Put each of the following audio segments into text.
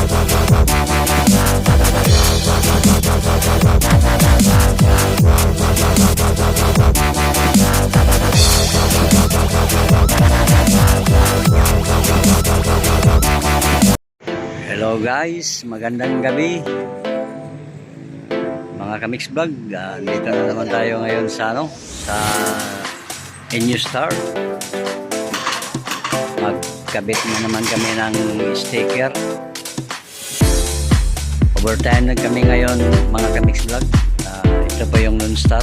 Hello guys, magandang gabi. Mga Kamix Vlog, ah, dito na naman tayo ngayon sa ano, sa NU Star. Magkabit na naman kami ng sticker. Overtime na kami ngayon mga Kamix Vlog. Ah, ito po yung Noon Star.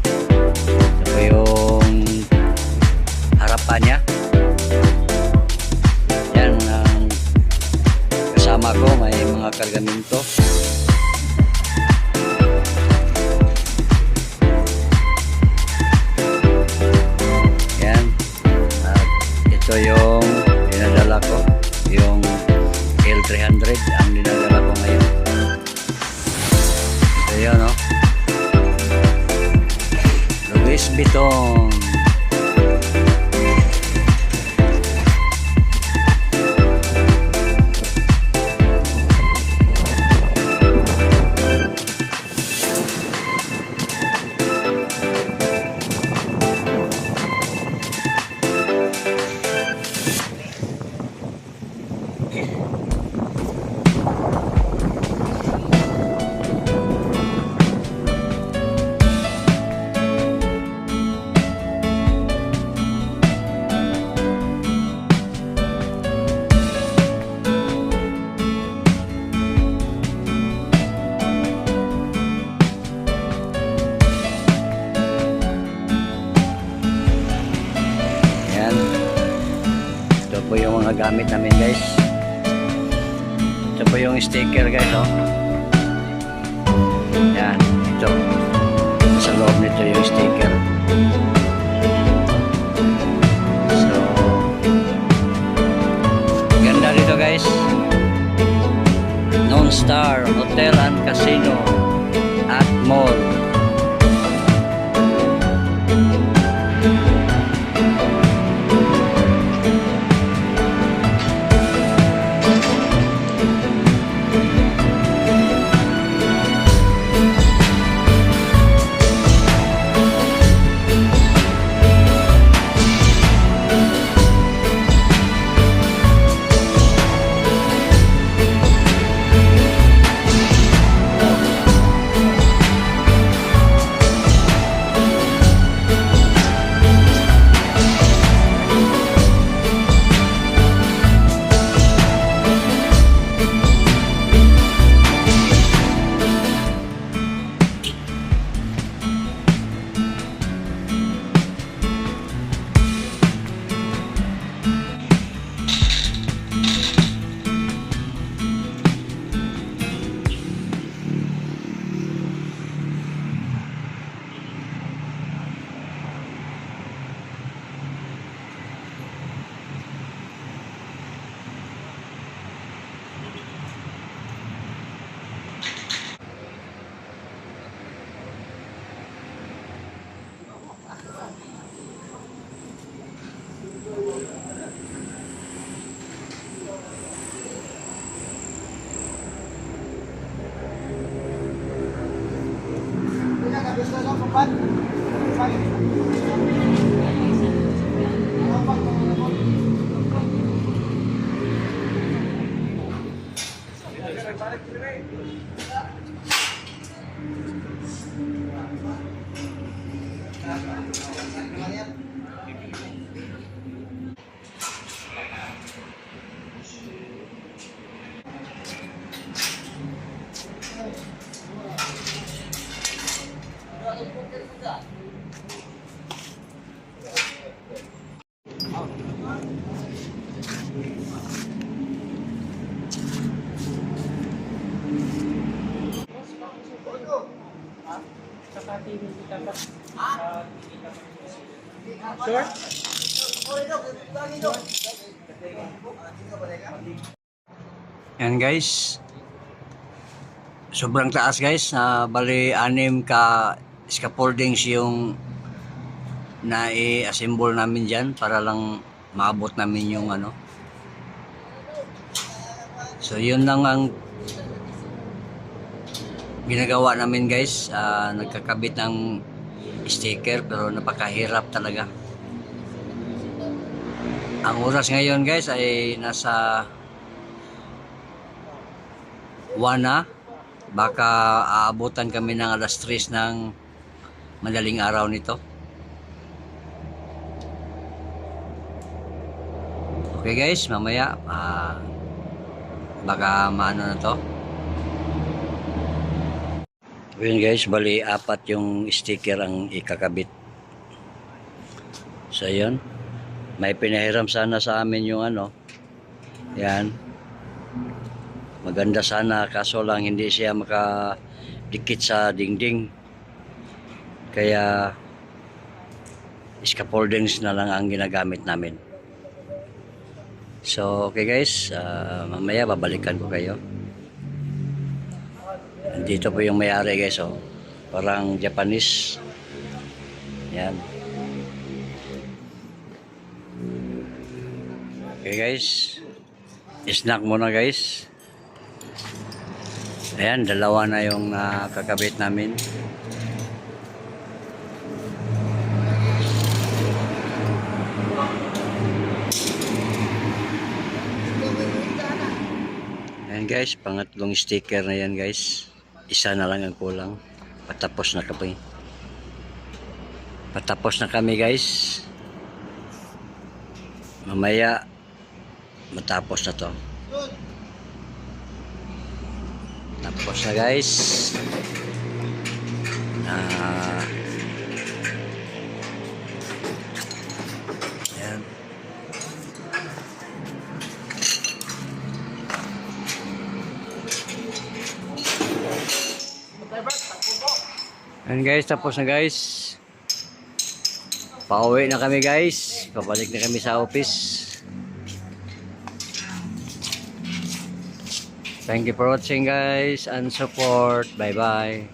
Ito po yung harapan niya. Yan ang kasama ko may mga kargamento ito yun no Luis Vuitton mga gamit namin guys. Ito po yung sticker guys oh. Yan. Ito. Sa loob nito yung sticker. So, ganda dito guys. Non Star Hotel and Casino at Mall. Pag, pag, Sure? Yan guys. Sobrang taas guys. na bali anim ka scaffoldings yung na i-assemble namin dyan para lang maabot namin yung ano. So yun lang ang ginagawa namin guys. Ah, nagkakabit ng sticker pero napakahirap talaga. Ang oras ngayon guys ay nasa 1 na. Baka aabutan kami ng alas 3 ng madaling araw nito. Okay guys, mamaya ah, baka maano na to. Yun guys, bali apat yung sticker ang ikakabit. So yun, may pinahiram sana sa amin yung ano. Yan. Maganda sana kaso lang hindi siya makadikit sa dingding. Kaya scaffoldings na lang ang ginagamit namin. So, okay guys, ah, mamaya babalikan ko kayo. Dito po yung may-ari guys, oh. Parang Japanese. Yan. Okay guys. Snack muna guys. Ayan, dalawa na yung nakakabit namin. Guys, pangatlong sticker na yan guys. Isa na lang ang kulang. Patapos na kami. Patapos na kami guys. Mamaya matapos na to. Tapos na guys. Ah. Ayan. Ayan guys, tapos na guys. Pauwi na kami guys. Pabalik na kami sa office. Thank you for watching guys and support. Bye bye.